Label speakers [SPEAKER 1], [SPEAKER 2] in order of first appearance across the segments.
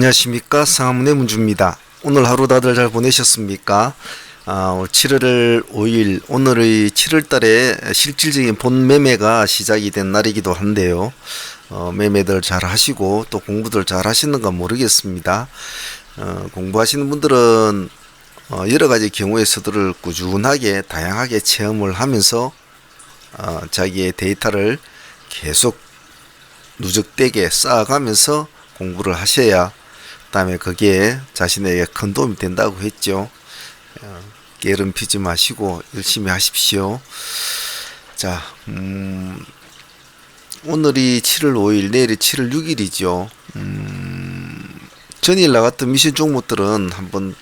[SPEAKER 1] 안녕하십니까 상암문의 문주입니다. 오늘 하루 다들 잘 보내셨습니까? 아, 오늘 7월 5일 오늘의 7월 달에 실질적인 본 매매가 시작이 된 날이기도 한데요. 어, 매매들 잘 하시고 또 공부들 잘 하시는가 모르겠습니다. 어, 공부하시는 분들은 어, 여러 가지 경우의 수들을 꾸준하게 다양하게 체험을 하면서 어, 자기의 데이터를 계속 누적되게 쌓아가면서 공부를 하셔야 그 다음에 그게 자신에게 큰 도움이 된다고 했죠. 어, 게으름 피지 마시고 열심히 하십시오. 자, 음, 오늘이 7월 5일, 내일이 7월 6일이죠. 음, 전일 나갔던 미션 종목들은 한번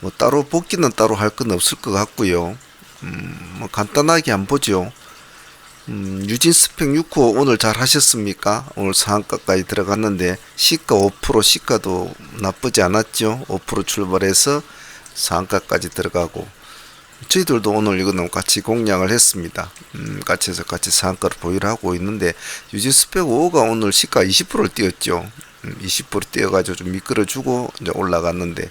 [SPEAKER 1] 뭐 따로 복귀는 따로 할 건 없을 것 같고요. 음, 뭐 간단하게 한번 보죠. 음, 유진 스펙 6호 오늘 잘 하셨습니까? 오늘 상한가까지 들어갔는데 시가 5% 시가도 나쁘지 않았죠. 5% 출발해서 상한가까지 들어가고 저희들도 오늘 이거는 같이 공략을 했습니다. 음, 같이 해서 같이 상한가를 보유를 하고 있는데 유진 스펙 5호가 오늘 시가 20%를 뛰었죠. 음, 20% 뛰어가지고 좀 미끄러주고 이제 올라갔는데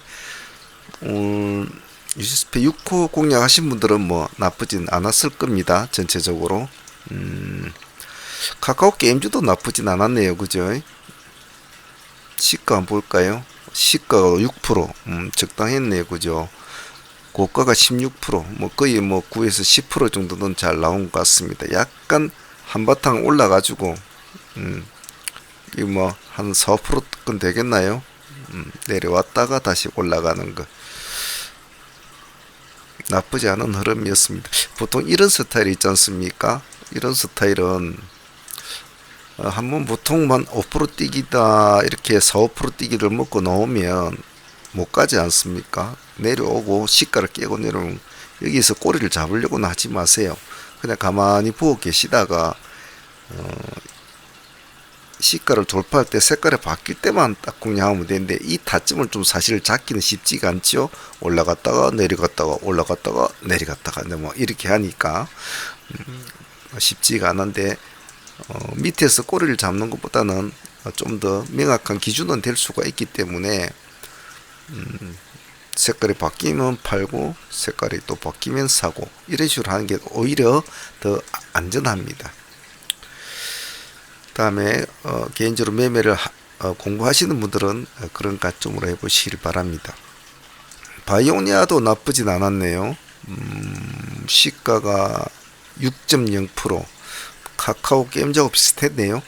[SPEAKER 1] 오늘 유진 스펙 6호 공략하신 분들은 뭐 나쁘진 않았을 겁니다. 전체적으로. 음, 카카오 게임즈도 나쁘진 않았네요. 그죠? 시가 볼까요? 시가가 6%, 음, 적당했네요. 그죠? 고가가 16%, 뭐 거의 뭐 9에서 10% 정도는 잘 나온 것 같습니다. 약간 한바탕 올라가지고, 음, 이 뭐 한 4%건 되겠나요? 음, 내려왔다가 다시 올라가는 거. 나쁘지 않은 흐름이었습니다. 보통 이런 스타일이 있지 않습니까? 이런 스타일은 어, 한번 보통 만 5% 뛰기다 이렇게 4, 5% 뛰기를 먹고 나오면 못 가지 않습니까? 내려오고 시가를 깨고 내려오면 여기서 꼬리를 잡으려고는 하지 마세요. 그냥 가만히 보고 계시다가 어, 시가를 돌파할 때 색깔이 바뀔 때만 딱 공략하면 되는데 이 타점을 좀 사실 잡기는 쉽지가 않죠. 올라갔다가 내려갔다가 올라갔다가 내려갔다가 뭐 이렇게 하니까 음, 쉽지가 않은데 어, 밑에서 꼬리를 잡는 것보다는 좀 더 명확한 기준은 될 수가 있기 때문에 음, 색깔이 바뀌면 팔고 색깔이 또 바뀌면 사고 이런 식으로 하는 게 오히려 더 안전합니다. 다음에 어, 개인적으로 매매를 하- 어, 공부하시는 분들은 어, 그런 관점으로 해보시길 바랍니다. 바이오니아도 나쁘진 않았네요. 음, 시가가 6.0% 카카오 게임즈하고 비슷했네요.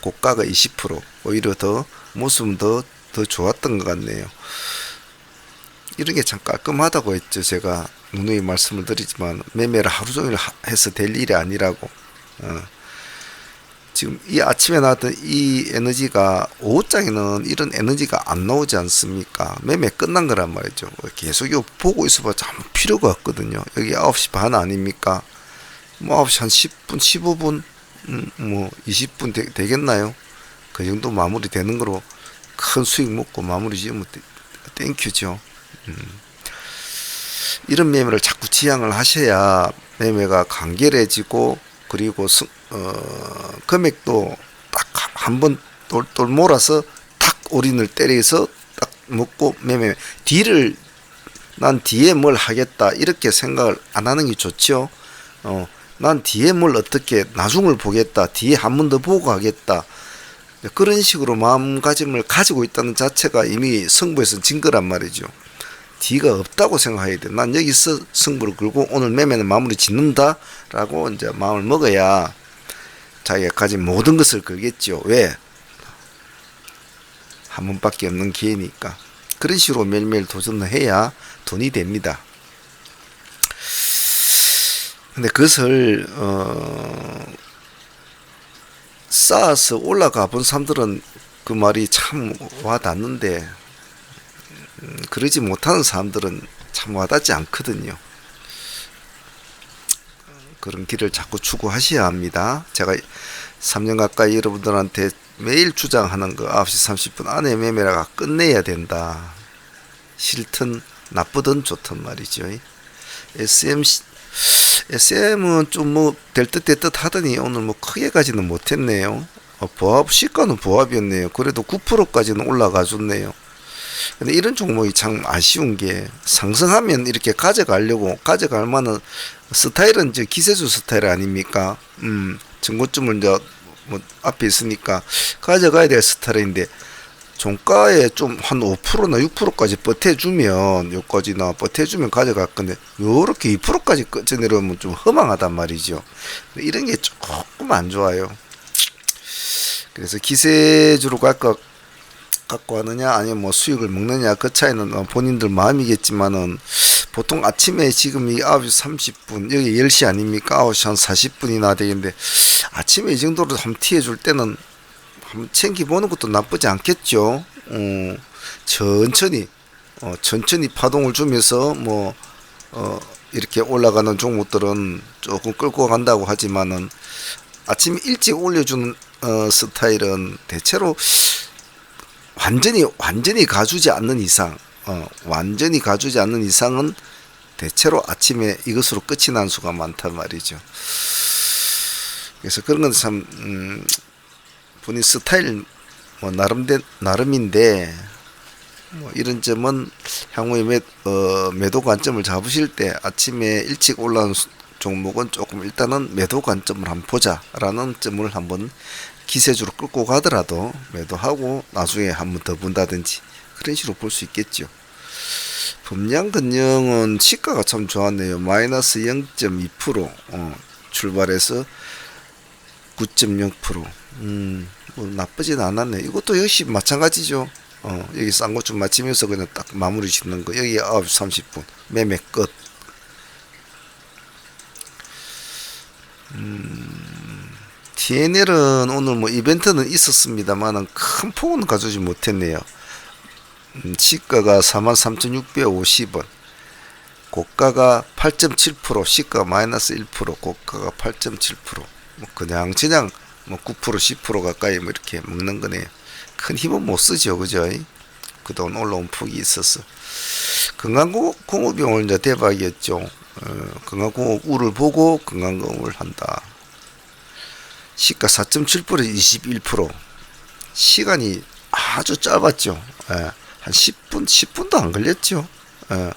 [SPEAKER 1] 고가가 20% 오히려 더 모습은 더, 더 좋았던 것 같네요. 이런 게 참 깔끔하다고 했죠. 제가 누누이 말씀을 드리지만 매매를 하루 종일 하- 해서 될 일이 아니라고. 어. 지금 이 아침에 나왔던 이 에너지가 오후장에는 이런 에너지가 안 나오지 않습니까? 매매 끝난 거란 말이죠. 계속 이거 보고 있어봐야 아무 필요가 없거든요. 여기 9시 반 아닙니까? 뭐 9시 한 10분, 15분, 음, 뭐 20분 되, 되겠나요? 그 정도 마무리 되는 거로 큰 수익 먹고 마무리 지으면 땡- 땡큐죠. 음. 이런 매매를 자꾸 지향을 하셔야 매매가 간결해지고 그리고 수, 어, 금액도 딱 한 번 똘똘 몰아서 탁 올인을 때려서 딱 먹고 매매 뒤를 난 뒤에 뭘 하겠다 이렇게 생각을 안 하는 게 좋죠. 어, 난 뒤에 뭘 어떻게 나중을 보겠다 뒤에 한 번 더 보고 하겠다 그런 식으로 마음가짐을 가지고 있다는 자체가 이미 승부에서 진 거란 말이죠. 뒤가 없다고 생각해야 돼. 난 여기서 승부를 걸고 오늘 매매는 마무리 짓는다 라고 이제 마음을 먹어야 자기가 가진 모든 것을 걸겠죠. 왜? 한 번밖에 없는 기회니까. 그런 식으로 매일매일 도전을 해야 돈이 됩니다. 근데 그것을 어 쌓아서 올라가 본 사람들은 그 말이 참 와닿는데 음, 그러지 못하는 사람들은 참 와닿지 않거든요. 그런 길을 자꾸 추구하셔야 합니다. 제가 3년 가까이 여러분들한테 매일 주장하는 거 9시 30분 안에 매매라가 끝내야 된다. 싫든 나쁘든 좋든 말이죠. SM SM은 좀 뭐 될 듯 될 듯 하더니 오늘 뭐 크게 가지는 못했네요. 어, 보합 시가는 보합이었네요. 그래도 9%까지는 올라가 줬네요. 근데 이런 종목이 참 아쉬운 게 상승하면 이렇게 가져가려고 가져갈 만한 스타일은 이제 기세주 스타일 아닙니까? 음, 증거점을 이제 뭐 앞에 있으니까 가져가야 될 스타일인데 종가에 좀 한 5%나 6%까지 버텨주면 여기까지나 버텨주면 가져갈 건데 요렇게 2%까지 꺼져 내려오면 좀 허망하단 말이죠. 이런 게 조금 안 좋아요. 그래서 기세주로 갈까 갖고 하느냐 아니면 뭐 수익을 먹느냐 그 차이는 어, 본인들 마음이겠지만은 보통 아침에 지금 이 9시 30분 여기 10시 아닙니까 9시 한 40분이나 되겠는데 아침에 이 정도로 한번 튀어줄 때는 한번 챙겨보는 것도 나쁘지 않겠죠 어, 천천히 어, 천천히 파동을 주면서 뭐 어, 이렇게 올라가는 종목들은 조금 끌고 간다고 하지만은 아침 일찍 올려주는 어, 스타일은 대체로 완전히 완전히 가주지 않는 이상 어, 완전히 가주지 않는 이상은 대체로 아침에 이것으로 끝이 난 수가 많단 말이죠. 그래서 그런 건참 음, 본인 스타일 뭐 나름 대 나름인데 뭐 이런 점은 향후에 매, 어, 매도 관점을 잡으실 때 아침에 일찍 올라온 수- 종목은 조금 일단은 매도 관점을 한번 보자라는 점을 한번 기세주로 끌고 가더라도 매도하고 나중에 한번 더 본다든지 그런 식으로 볼 수 있겠죠. 범량근영은 시가가 참 좋았네요. 마이너스 0.2% 어, 출발해서 9.0% 음, 뭐 나쁘진 않았네. 이것도 역시 마찬가지죠. 어, 여기 좀 맞추면서 그냥 딱 마무리 짓는 거. 여기 9시 30분 매매 끝. TNL은 오늘 뭐 이벤트는 있었습니다만은 큰 폭은 가져오지 못했네요. 음, 시가가 43,650원, 고가가 8.7%, 시가 마이너스 1%, 고가가 8.7%, 뭐 그냥 그냥 뭐 9% 10% 가까이 뭐 이렇게 먹는 거네요. 큰 힘은 못 쓰죠, 그죠? 그동안 올라온 폭이 있어서 건강공업이 오늘 이제 대박이었죠. 어, 건강공업 우를 보고 건강공업을 한다. 시가 4.7% 21% 시간이 아주 짧았죠. 예, 한 10분 10분도 안 걸렸죠. 예,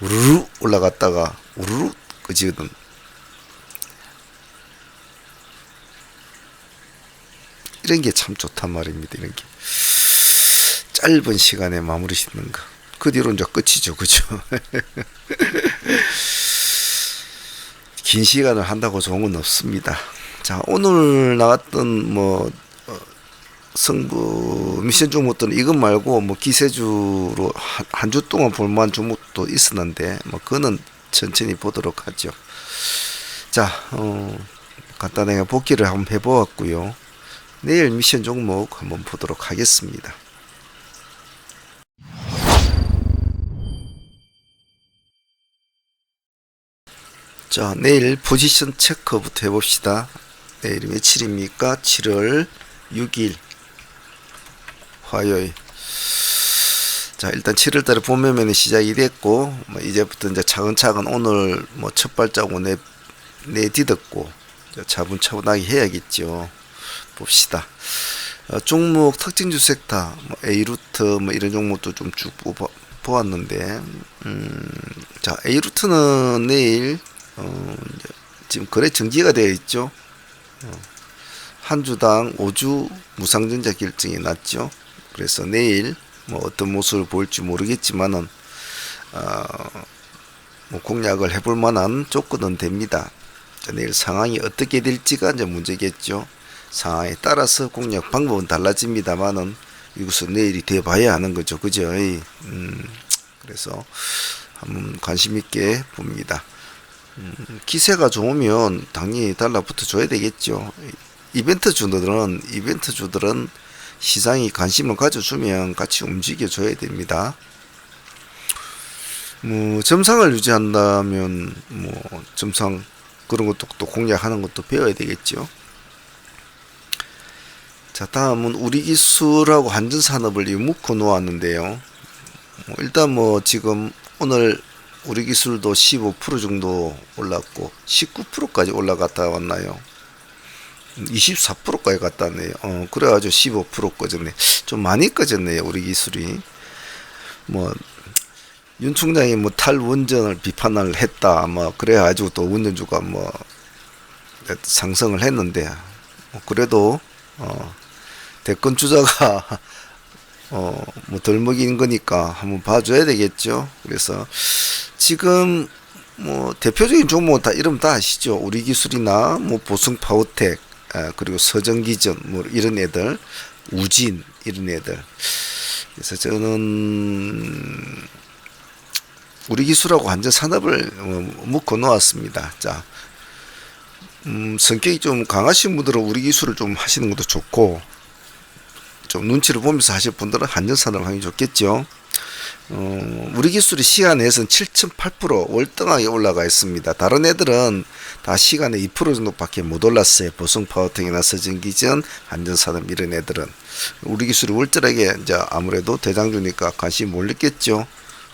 [SPEAKER 1] 우르르 올라갔다가 우르르 그지거든. 이런 게 참 좋단 말입니다. 이런 게 짧은 시간에 마무리 짓는 거. 그 뒤로 이제 끝이죠, 그죠? 긴 시간을 한다고 좋은 건 없습니다. 자, 오늘 나왔던 뭐 어, 성부 미션 종목들은 이것 말고 뭐 기세주로 한 주 동안 볼만한 종목도 있었는데 뭐 그거는 천천히 보도록 하죠. 자, 어, 간단하게 복기를 한번 해보았고요. 내일 미션 종목 한번 보도록 하겠습니다. 자, 내일 포지션 체크부터 해봅시다. 내일이 며칠입니까? 7월 6일 화요일. 자, 일단 7월 달에 봄매매는 시작이 됐고, 뭐 이제부터 이제 차근차근 오늘 뭐 첫 발자국 내, 내디뎠고, 차분차분하게 해야겠죠. 봅시다. 어, 종목 특징 주 섹터, 뭐 A루트 뭐 이런 종목도 좀 쭉 보았는데, 음, 자, A루트는 내일 어, 지금 거래 정지가 되어 있죠. 어, 한 주당 5주 무상전자 결정이 났죠. 그래서 내일 뭐 어떤 모습을 보일지 모르겠지만은 어, 뭐 공략을 해볼 만한 조건은 됩니다. 자, 내일 상황이 어떻게 될지가 이제 문제겠죠. 상황에 따라서 공략 방법은 달라집니다만은 이것은 내일이 돼 봐야 하는 거죠. 그죠? 음, 그래서 한번 관심 있게 봅니다. 음, 기세가 좋으면 당연히 달러붙어 줘야 되겠죠. 이벤트 주들은 이벤트 주들은 시장이 관심을 가져주면 같이 움직여 줘야 됩니다. 뭐 점상을 유지한다면 뭐 점상 그런 것도 또 공략하는 것도 배워야 되겠죠. 자 다음은 우리 기술하고 한전 산업을 이 묶어 놓았는데요. 뭐 일단 뭐 지금 오늘 우리 기술도 15% 정도 올랐고 19%까지 올라갔다 왔나요? 24%까지 갔다네요. 어, 그래가지고 15% 꺼졌네. 좀 많이 꺼졌네요. 우리 기술이. 뭐, 윤 총장이 뭐 탈원전을 비판을 했다. 뭐, 그래가지고 또 운전주가 뭐, 상승을 했는데, 뭐 그래도, 어, 대권 주자가, 어, 뭐, 덜 먹인 거니까 한번 봐줘야 되겠죠. 그래서 지금 뭐 대표적인 종목은 다 이름 다 아시죠? 우리 기술이나 뭐 보승 파워텍 아, 그리고 서정기전 뭐 이런 애들 우진 이런 애들 그래서 저는 우리 기술하고 완전 산업을 어, 묶어 놓았습니다. 자, 음, 성격이 좀 강하신 분들은 우리 기술을 좀 하시는 것도 좋고 좀 눈치를 보면서 하실 분들은 한전산업을 하는 게 좋겠죠. 어, 우리 기술이 시간에서는 7.8% 월등하게 올라가 있습니다. 다른 애들은 다 시간에 2% 정도밖에 못 올랐어요. 보성 파워텍이나 서진기전, 한전산업 이런 애들은 우리 기술이 월등하게 이제 아무래도 대장주니까 관심이 몰렸겠죠.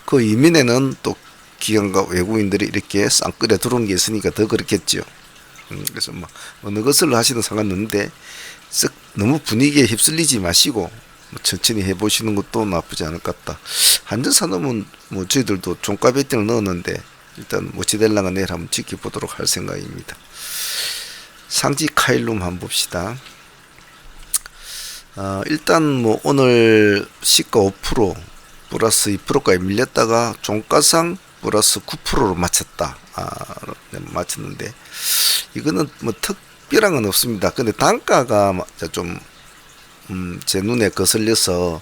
[SPEAKER 1] 그 이면에는 또 기관과 외국인들이 이렇게 쌍끌에 들어오는 게 있으니까 더 그렇겠죠. 음, 그래서 뭐 어느 것을 하시든 상관없는데 쓱 너무 분위기에 휩쓸리지 마시고 뭐 천천히 해보시는 것도 나쁘지 않을 것 같다. 한전 산업은 뭐 저희들도 종가 배팅을 넣었는데 일단 모치델랑은 내일 한번 지켜보도록 할 생각입니다. 상지 카일룸 한번 봅시다. 어, 일단 뭐 오늘 시가 5% 플러스 2%까지 밀렸다가 종가상 플러스 9%로 맞췄다. 아, 맞췄는데 이거는 뭐 특 별한 건 없습니다. 근데 단가가 좀 음, 제 눈에 거슬려서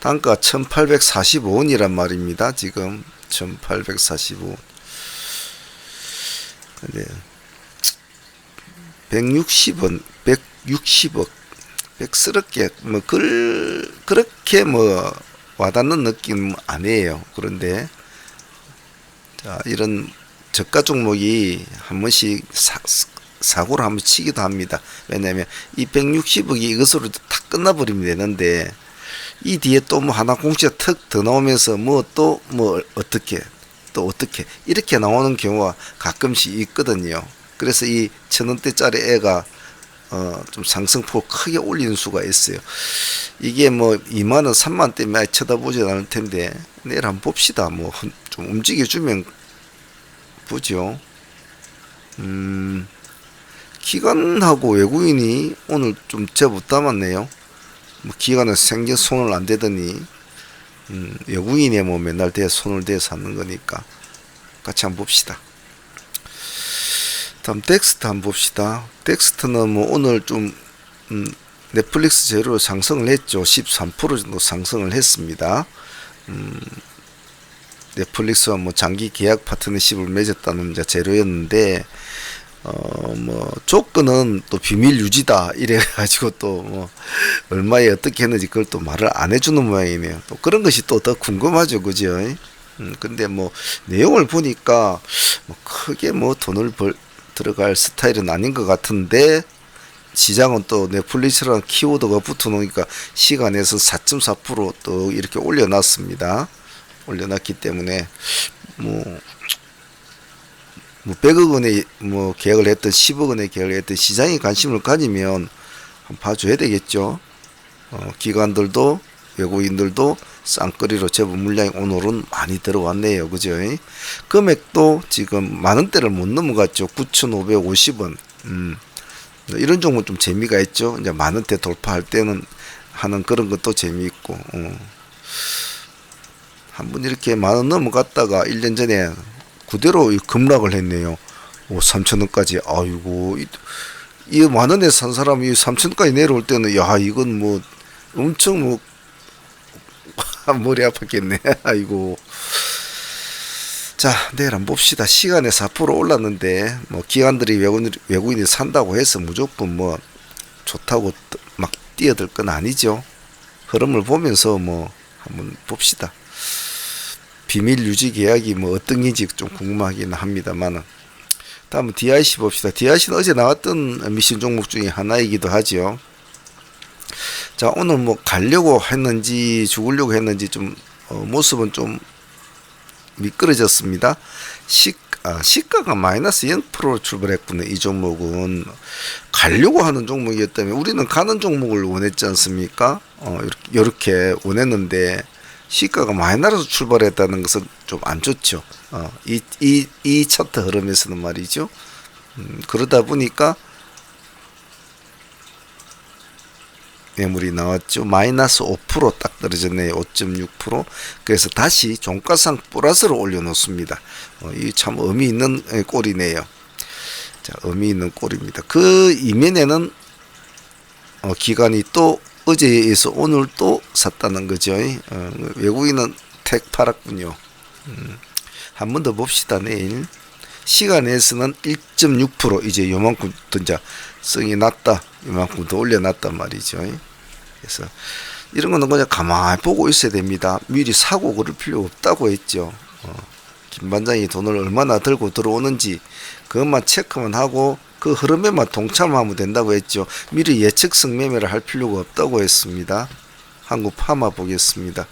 [SPEAKER 1] 단가 1845원이란 말입니다. 지금 1845원. 근데 160원, 160억, 백스럽게 뭐 그, 그렇게 뭐 와닿는 느낌 아니에요. 그런데 자, 이런 저가 종목이 한 번씩 사, 사고를 한번 치기도 합니다. 왜냐하면 이 160억이 이것으로 다 끝나버리면 되는데 이 뒤에 또 뭐 하나 공시가 턱 더 나오면서 뭐또뭐 어떻게 또 어떻게 이렇게 나오는 경우가 가끔씩 있거든요. 그래서 이 천 원대짜리 애가 어, 좀 상승폭 크게 올리는 수가 있어요. 이게 뭐 2만원, 3만 때문에 쳐다보지 않을 텐데, 내일 한번 봅시다. 뭐, 좀 움직여주면 보죠. 음, 기관하고 외국인이 오늘 좀 제법 담았네요. 뭐 기관은 생전 손을 안 대더니 음, 외국인이 뭐 맨날 대 손을 대서 하는 거니까 같이 한번 봅시다. 다음 덱스트 한번 봅시다. 덱스트는 뭐 오늘 좀 음, 넷플릭스 재료로 상승을 했죠. 13% 정도 상승을 했습니다. 음, 넷플릭스와 뭐 장기 계약 파트너십을 맺었다는 재료였는데 어, 뭐, 조건은 또 비밀 유지다. 이래가지고 또 뭐, 얼마에 어떻게 했는지 그걸 또 말을 안 해주는 모양이네요. 또 그런 것이 또 더 궁금하죠. 그죠? 음, 근데 뭐, 내용을 보니까 뭐 크게 뭐 돈을 벌, 들어갈 스타일은 아닌 것 같은데, 시장은 또 넷플릭스라는 키워드가 붙어 놓으니까 시간에서 4.4%또 이렇게 올려놨습니다. 올려놨기 때문에, 뭐, 뭐 100억 원의 뭐 계약을 했던 10억 원의 계약을 했던 시장이 관심을 가지면 한번 봐줘야 되겠죠. 어, 기관들도 외국인들도 쌍거리로 제법 물량이 오늘은 많이 들어왔네요. 그죠? 금액도 지금 만 원대를 못 넘어갔죠. 9,550원. 음. 이런 종목 좀 재미가 있죠. 이제 만 원대 돌파할 때는 하는 그런 것도 재미있고. 어. 한번 이렇게 만 원 넘어갔다가 1년 전에 그대로 급락을 했네요. 오, 3천원까지. 아이고, 이만 원에 산 사람이 3천원까지 내려올 때는, 야, 이건 뭐, 엄청 뭐, 머리 아팠겠네. 아이고. 자, 내일 한번 봅시다. 시간에 4% 올랐는데, 뭐, 기관들이 외국인, 외국인이 산다고 해서 무조건 뭐, 좋다고 막 뛰어들 건 아니죠. 흐름을 보면서 뭐, 한번 봅시다. 비밀 유지 계약이 뭐 어떤 건지 좀 궁금하긴 합니다만은 다음은 DIC 봅시다. DIC는 어제 나왔던 미션 종목 중에 하나이기도 하죠. 자 오늘 뭐 가려고 했는지 죽으려고 했는지 좀 어, 모습은 좀 미끄러졌습니다. 시, 아, 시가가 마이너스 0%로 출발했군요. 이 종목은 가려고 하는 종목이었다면 우리는 가는 종목을 원했지 않습니까? 어, 이렇게, 이렇게 원했는데 시가가 마이너스로 출발했다는 것은 좀 안 좋죠. 어, 이, 이, 이 차트 흐름에서는 말이죠. 음, 그러다 보니까 매물이 나왔죠. 마이너스 5%딱 떨어졌네요. 5.6%. 그래서 다시 종가상 플러스로 올려놓습니다. 어, 이참 의미 있는 에, 꼴이네요. 자, 의미 있는 꼴입니다. 그 이면에는 어, 기관이 또 어제에 의해서 오늘 또 샀다는 거죠. 어, 외국인은 택 팔았군요. 음, 한번 더 봅시다. 내일 시간에서는 1.6% 이제 요만큼 던자 성이 났다. 이만큼 더 올려놨단 말이죠. 그래서 이런 거는 그냥 가만히 보고 있어야 됩니다. 미리 사고 그럴 필요 없다고 했죠. 어, 김 반장이 돈을 얼마나 들고 들어오는지 그것만 체크만 하고 그 흐름에만 동참하면 된다고 했죠. 미리 예측성 매매를 할 필요가 없다고 했습니다. 한국 파마 보겠습니다.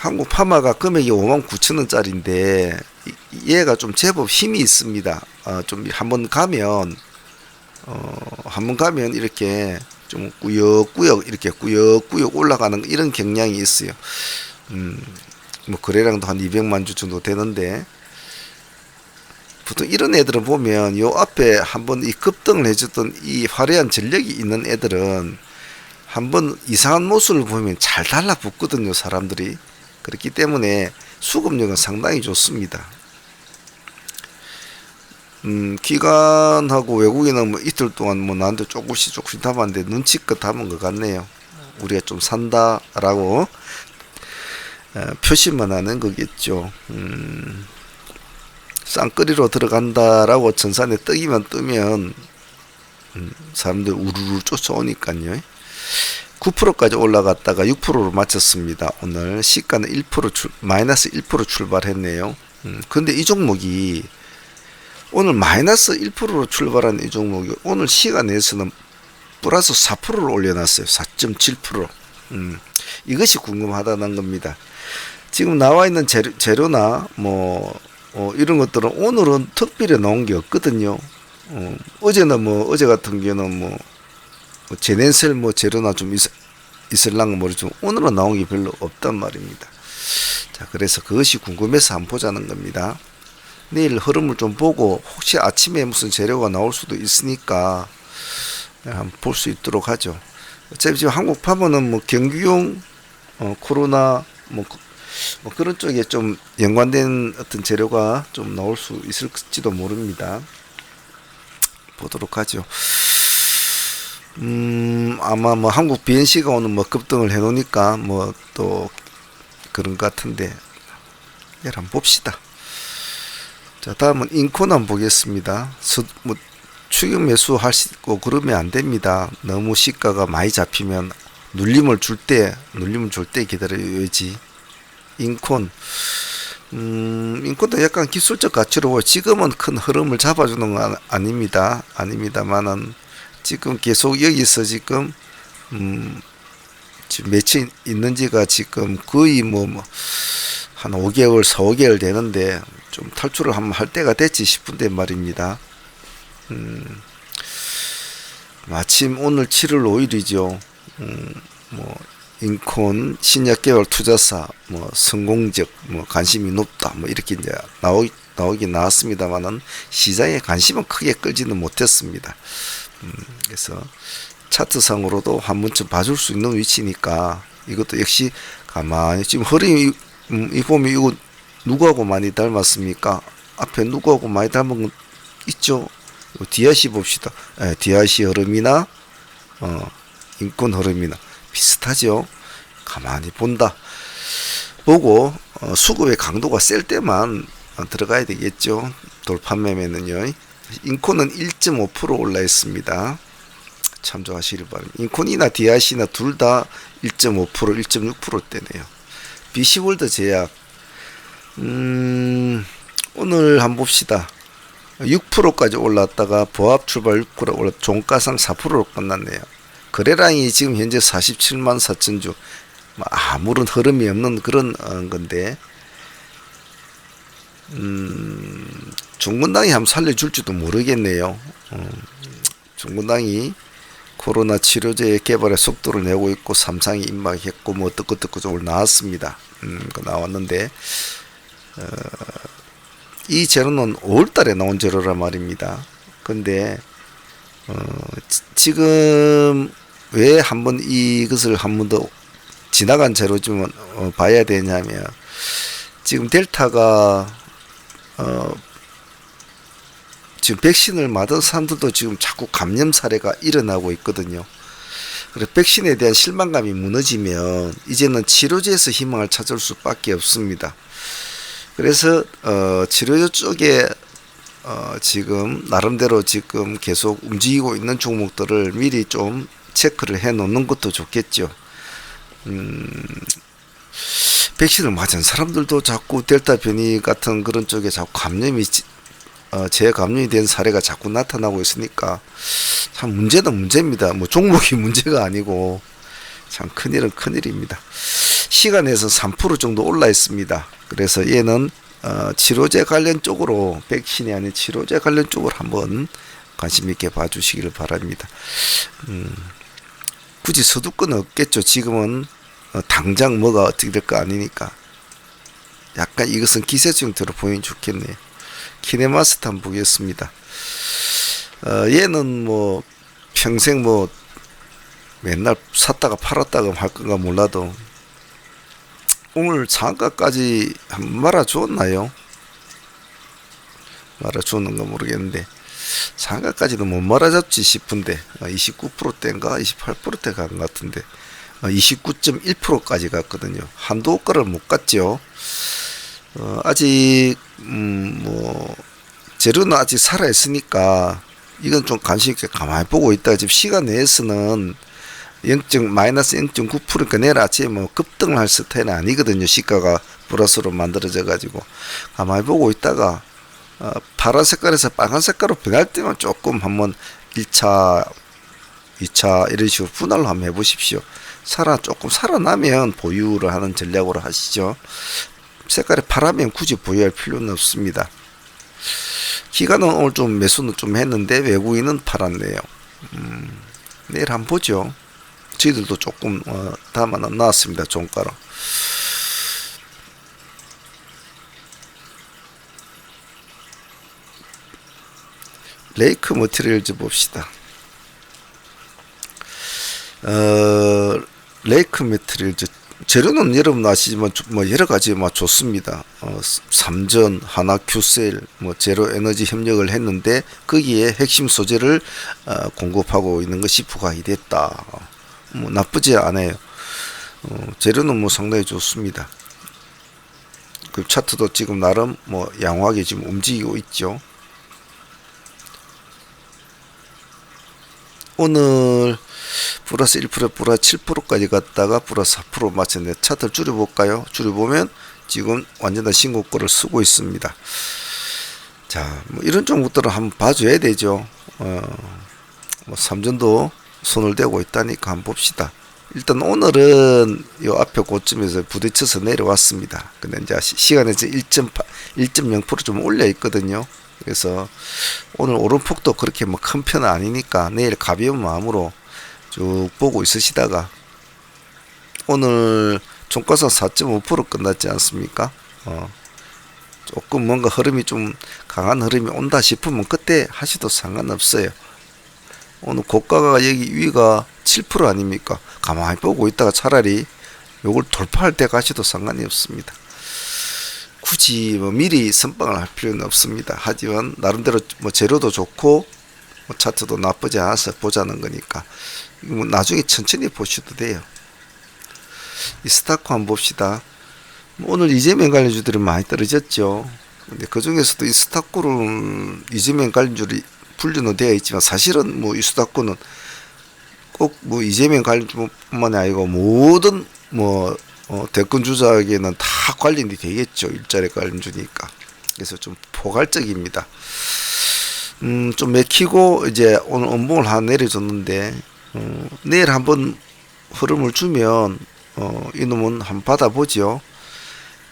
[SPEAKER 1] 한국 파마가 금액이 5만 9천 원짜리인데 이- 얘가 좀 제법 힘이 있습니다. 어, 좀 한번 가면 어, 한번 가면 이렇게 좀 꾸역꾸역 이렇게 꾸역꾸역 올라가는 이런 경향이 있어요. 음, 뭐 거래량도 한 200만 주 정도 되는데 보통 이런 애들은 보면 요 앞에 한번 이 급등을 해줬던 이 화려한 전력이 있는 애들은 한번 이상한 모습을 보면 잘 달라붙거든요 사람들이 그렇기 때문에 수급력은 상당히 좋습니다. 음, 기관하고 외국인은 뭐 이틀 동안 뭐 나한테 조금씩 조금씩 담았는데 눈치껏 담은 것 같네요. 우리가 좀 산다라고 어, 표시만 하는 거겠죠. 음, 쌍거리로 들어간다라고 전산에 뜨기만 뜨면 음, 사람들 우르르 쫓아오니까요. 9%까지 올라갔다가 6%로 마쳤습니다. 오늘 시가는 1% 출, 마이너스 1% 출발했네요. 음, 근데 이 종목이 오늘 마이너스 1%로 출발한 이 종목이 오늘 시간에서는 플러스 4%를 올려놨어요. 4.7%. 음, 이것이 궁금하다는 겁니다. 지금 나와 있는 재료, 재료나 뭐 어, 이런 것들은 오늘은 특별히 나온 게 없거든요. 어, 어제는 뭐 어제 같은 경우는 뭐, 뭐 제넨셀 뭐 재료나 좀 있, 있을랑가 모르지만 오늘은 나온 게 별로 없단 말입니다. 자, 그래서 그것이 궁금해서 한번 보자는 겁니다. 내일 흐름을 좀 보고 혹시 아침에 무슨 재료가 나올 수도 있으니까 한번 볼 수 있도록 하죠. 어차피 지금 한국 파머는 뭐 경기용 어, 코로나 뭐, 그- 뭐 그런 쪽에 좀 연관된 어떤 재료가 좀 나올 수 있을지도 모릅니다. 보도록 하죠. 음 아마 뭐 한국 BNC가 오늘 뭐 급등을 해놓으니까 뭐 또 그런 것 같은데 내일 한번 봅시다. 자, 다음은 인콘 한번 보겠습니다. 수, 뭐, 추격 매수 하시고 그러면 안 됩니다. 너무 시가가 많이 잡히면 눌림을 줄 때, 눌림을 줄 때 기다려야지. 인콘. 음, 인콘도 약간 기술적 가치로. 지금은 큰 흐름을 잡아주는 건 아닙니다. 아닙니다만은 지금 계속 여기서 지금, 음, 지금 며칠 있는지가 지금 거의 뭐, 뭐, 한 5개월, 4, 5개월 되는데 좀 탈출을 한번 할 때가 됐지 싶은데 말입니다. 음, 마침 오늘 7월 5일이죠. 음, 뭐 인콘 신약 개발 투자사 뭐 성공적 뭐 관심이 높다 뭐 이렇게 이제 나오 나오긴 나왔습니다만은 시장에 관심은 크게 끌지는 못했습니다. 음, 그래서 차트상으로도 한 번쯤 봐줄 수 있는 위치니까 이것도 역시 가만히 지금 흐름이 음, 이 보면 이거 누구하고 많이 닮았습니까? 앞에 누구하고 많이 닮은 건 있죠. 이거 디아시 봅시다. 예, 디아시 흐름이나 어, 인권 흐름이나 비슷하죠. 가만히 본다. 보고 어, 수급의 강도가 셀 때만 어, 들어가야 되겠죠. 돌파 매매는요. 인코는 1.5% 올라 있습니다. 참조하시길 바랍니다. 인콘이나 디아시나 둘 다 1.5% 1.6%대네요. 비시월드 제약 음, 오늘 한번 봅시다. 6%까지 올랐다가 보합 출발 6% 올라 종가상 4%로 끝났네요. 거래량이 지금 현재 47만 4천 주. 뭐 아무런 흐름이 없는 그런 어, 건데 음, 중군당이 한번 살려줄지도 모르겠네요. 어, 중군당이 코로나 치료제 개발의 속도를 내고 있고 삼상이 임박했고 뭐 어떻고 어떻고 좀 나왔습니다. 음, 그 나왔는데 어, 이 재료는 5월달에 나온 재료란 말입니다. 근데 어, 지- 지금 왜 한번 이것을 한 번 더 지나간 재료 좀 어, 봐야 되냐면 지금 델타가 어, 지금 백신을 맞은 사람들도 지금 자꾸 감염 사례가 일어나고 있거든요. 그래 백신에 대한 실망감이 무너지면 이제는 치료제에서 희망을 찾을 수밖에 없습니다. 그래서 어, 치료제 쪽에 어, 지금 나름대로 지금 계속 움직이고 있는 종목들을 미리 좀 체크를 해 놓는 것도 좋겠죠. 음, 백신을 맞은 사람들도 자꾸 델타 변이 같은 그런 쪽에 자꾸 감염이 지- 어, 재감염이 된 사례가 자꾸 나타나고 있으니까 참 문제는 문제입니다. 뭐 종목이 문제가 아니고 참 큰일은 큰일입니다. 시간에서 3% 정도 올라 있습니다. 그래서 얘는 어, 치료제 관련 쪽으로 백신이 아닌 치료제 관련 쪽으로 한번 관심 있게 봐주시기를 바랍니다. 음, 굳이 서두건 없겠죠. 지금은 어, 당장 뭐가 어떻게 될 거 아니니까. 약간 이것은 기세적 형태로 보이면 좋겠네요. 키네마스터 한번 보겠습니다. 어, 얘는 뭐 평생 뭐 맨날 샀다가 팔았다가 할 건가 몰라도 오늘 상가까지 한 말아 주었나요? 말아 주었는가 모르겠는데 상가까지도 못 말아잡지 싶은데 29%대인가 28%대 간 것 같은데 29.1%까지 갔거든요. 한도 호가를 못 갔죠. 어, 아직 음뭐 재료는 아직 살아 있으니까 이건 좀 관심 있게 가만히 보고 있다. 지금 시간 내에서는 0. 마이너스 0.9%니까 내일 아침에 뭐 급등을 할 스타일은 아니거든요. 시가가 플러스로 만들어져 가지고 가만히 보고 있다가 어, 파란 색깔에서 빨간 색깔로 변할 때만 조금 한번 1차, 2차 이런 식으로 분할로 한번 해보십시오. 살아 조금 살아나면 보유를 하는 전략으로 하시죠. 색깔이 파라면 굳이 보유할 필요는 없습니다. 기간은 오늘 좀 매수는 좀 했는데 외국인은 팔았네요. 음, 내일 한번 보죠. 저희들도 조금 어, 담아 놨습니다. 종가로. 레이크 머티리얼즈 봅시다. 어, 레이크 머티리얼즈 재료는 여러분 아시지만 조- 뭐 여러 가지 뭐 좋습니다. 어, 삼전, 하나, 큐셀, 뭐 제로 에너지 협력을 했는데 거기에 핵심 소재를 어, 공급하고 있는 것이 부각이 됐다. 뭐 나쁘지 않아요. 어, 재료는 뭐 상당히 좋습니다. 그 차트도 지금 나름 뭐 양호하게 지금 움직이고 있죠. 오늘 플러스 1% 플러스 7%까지 갔다가 플러스 4% 맞췄는데 차트를 줄여볼까요? 줄여보면 지금 완전한 신고가를 쓰고 있습니다. 자, 뭐 이런 종목들을 한번 봐줘야 되죠. 어, 뭐 삼전도 손을 대고 있다니까 한번 봅시다. 일단 오늘은 요 앞에 고점에서 부딪혀서 내려왔습니다. 근데 이제 시- 시간에서 1.8, 1.0%좀 올려 있거든요. 그래서 오늘 오름폭도 그렇게 뭐 큰 편은 아니니까 내일 가벼운 마음으로 쭉 보고 있으시다가 오늘 종가서 4.5% 끝났지 않습니까? 어, 조금 뭔가 흐름이 좀 강한 흐름이 온다 싶으면 그때 하셔도 상관없어요. 오늘 고가가 여기 위가 7% 아닙니까? 가만히 보고 있다가 차라리 요걸 돌파할 때 가셔도 상관이 없습니다. 굳이 뭐 미리 선빵을 할 필요는 없습니다. 하지만 나름대로 뭐 재료도 좋고 뭐 차트도 나쁘지 않아서 보자는 거니까 뭐 나중에 천천히 보셔도 돼요. 이 스타코 한번 봅시다. 뭐 오늘 이재명 관련주들이 많이 떨어졌죠. 근데 그 중에서도 이 스타코를 이재명 관련주를 분류는 되어 있지만 사실은 뭐 이 스타코는 꼭 뭐 이재명 관련주뿐만이 아니고 모든 뭐 어, 대권 주자에게는 다 관련이 되겠죠. 일자리 관련주니까. 그래서 좀 포괄적입니다. 음, 좀 맥히고 이제 오늘 원봉을 하나 내려줬는데 어, 내일 한번 흐름을 주면 어, 이놈은 한번 받아보죠.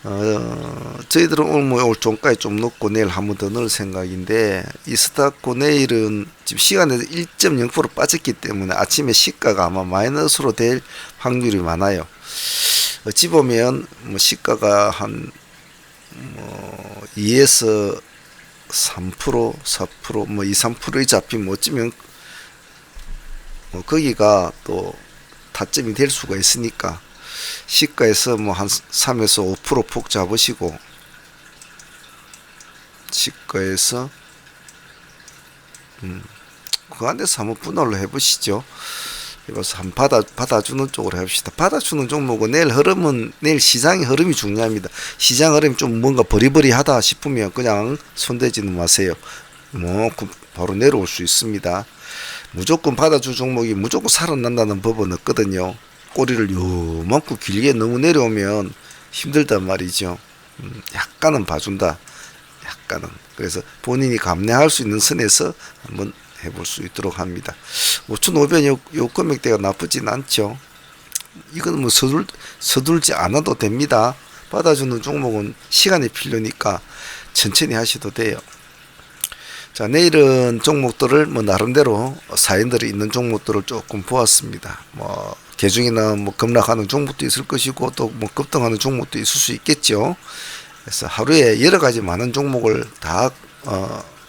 [SPEAKER 1] 어, 저희들은 오늘 뭐 오늘 종가에 좀 넣고 내일 한 번 더 넣을 생각인데 이 스타코 내일은 지금 시간에서 1.0% 빠졌기 때문에 아침에 시가가 아마 마이너스로 될 확률이 많아요. 어찌 보면 뭐 시가가 한 뭐 2에서 3% 4%뭐 2, 3%에 잡히면 어쩌면 뭐 거기가 또 타점이 될 수가 있으니까 시가에서 뭐 한 3에서 5%폭 잡으시고 시가에서 음, 그 안에서 한번 분할로 해보시죠. 이것을 한 받아 받아주는 쪽으로 해봅시다. 받아주는 종목은 내일 흐름은 내일 시장의 흐름이 중요합니다. 시장 흐름이 좀 뭔가 버리버리하다 싶으면 그냥 손대지는 마세요. 뭐 그- 바로 내려올 수 있습니다. 무조건 받아줄 종목이 무조건 살아난다는 법은 없거든요. 꼬리를 요만큼 길게 너무 내려오면 힘들단 말이죠. 음, 약간은 봐준다. 약간은. 그래서 본인이 감내할 수 있는 선에서 한번 해볼 수 있도록 합니다. 5,500원 요, 요 금액대가 나쁘진 않죠. 이건 뭐 서둘, 서둘지 않아도 됩니다. 받아주는 종목은 시간이 필요니까 천천히 하셔도 돼요. 자, 내일은 종목들을 뭐 나름대로 사연들이 있는 종목들을 조금 보았습니다. 뭐 개중이나 뭐 급락하는 종목도 있을 것이고 또 뭐 급등하는 종목도 있을 수 있겠죠. 그래서 하루에 여러 가지 많은 종목을 다 어, 시-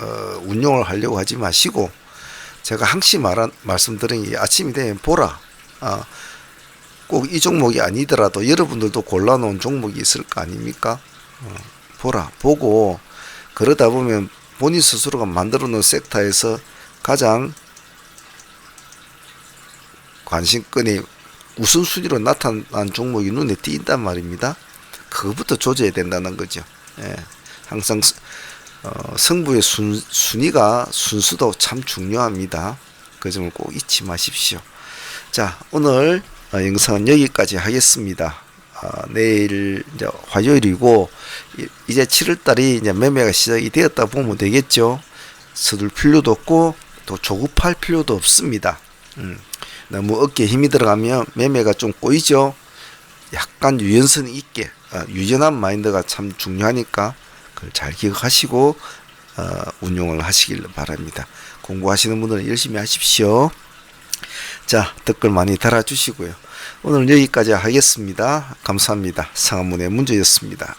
[SPEAKER 1] 어, 운용을 하려고 하지 마시고 제가 항상 말한 말씀드린 게 아침이 되면 보라. 아, 꼭 이 종목이 아니더라도 여러분들도 골라놓은 종목이 있을 거 아닙니까? 어, 보라 보고 그러다 보면 본인 스스로가 만들어 놓은 섹터에서 가장 관심권이 우선순위로 나타난 종목이 눈에 띈단 말입니다. 그거부터 조져야 된다는 거죠. 예. 항상 스- 어, 승부의 순, 순위가 순수도 참 중요합니다. 그 점을 꼭 잊지 마십시오. 자, 오늘 어, 영상은 여기까지 하겠습니다. 아, 내일 이제 화요일이고 이- 이제 7월 달이 이제 매매가 시작이 되었다 보면 되겠죠. 서둘 필요도 없고 또 조급할 필요도 없습니다. 음, 너무 어깨에 힘이 들어가면 매매가 좀 꼬이죠. 약간 유연성 있게 어, 유연한 마인드가 참 중요하니까 그걸 잘 기억하시고 어, 운용을 하시길 바랍니다. 공부하시는 분들은 열심히 하십시오. 자, 댓글 많이 달아주시고요. 오늘 여기까지 하겠습니다. 감사합니다. 상한문의 문제였습니다.